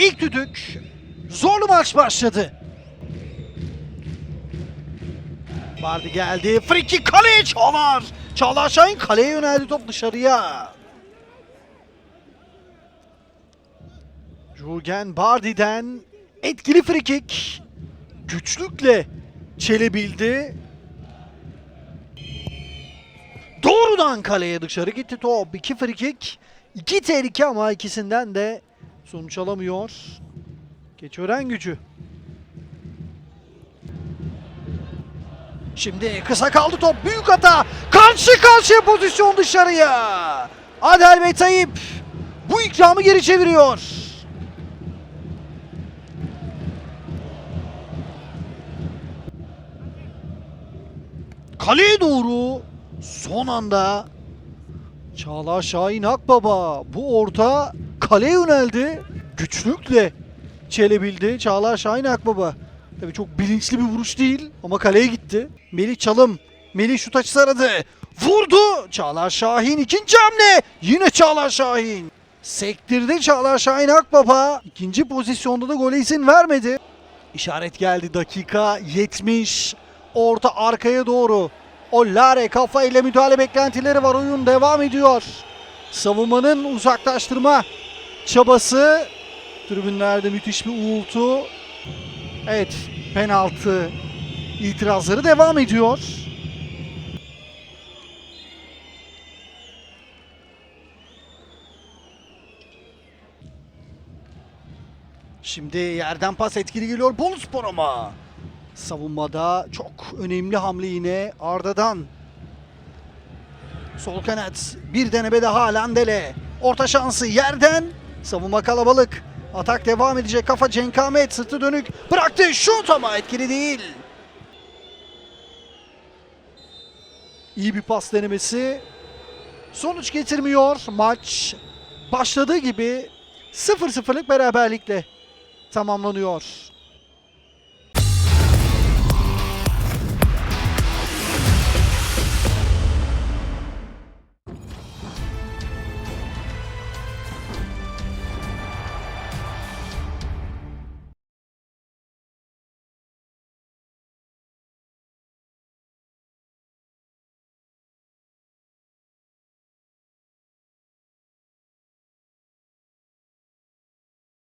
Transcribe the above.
düdük. Zorlu maç başladı. Vardı geldi. Friki kaleye Çağlar. Çağlar Şahin kaleye yöneldi top dışarıya. Jurgen Bardi'den etkili frikik. Güçlükle çelebildi. Doğrudan kaleye dışarı gitti top. İki frikik. iki tehlike ama ikisinden de sonuç alamıyor. Geçören gücü. Şimdi kısa kaldı top. Büyük hata. Karşı karşıya pozisyon dışarıya. Adel ve Tayyip bu ikramı geri çeviriyor. Kaleye doğru son anda Çağlar Şahin Akbaba bu orta kaleye yöneldi. Güçlükle çelebildi Çağlar Şahin Akbaba. Tabii çok bilinçli bir vuruş değil ama kaleye gitti. Melih Çalım. Melih şut açısı aradı. Vurdu. Çağlar Şahin ikinci hamle. Yine Çağlar Şahin. Sektirdi Çağlar Şahin Akbaba. İkinci pozisyonda da gole izin vermedi. İşaret geldi dakika 70. Orta arkaya doğru. Ollare kafayla müdahale beklentileri var. Oyun devam ediyor. Savunmanın uzaklaştırma çabası. Tribünlerde müthiş bir uğultu. Evet penaltı itirazları devam ediyor. Şimdi yerden pas etkili geliyor Boluspor ama. Savunmada çok önemli hamle yine Arda'dan. Sol kanat bir deneme daha Landele. Orta şansı yerden. Savunma kalabalık. Atak devam edecek. Kafa Cenk Ahmet sırtı dönük. Bıraktı şut ama etkili değil. İyi bir pas denemesi. Sonuç getirmiyor. Maç başladığı gibi 0-0'lık beraberlikle tamamlanıyor.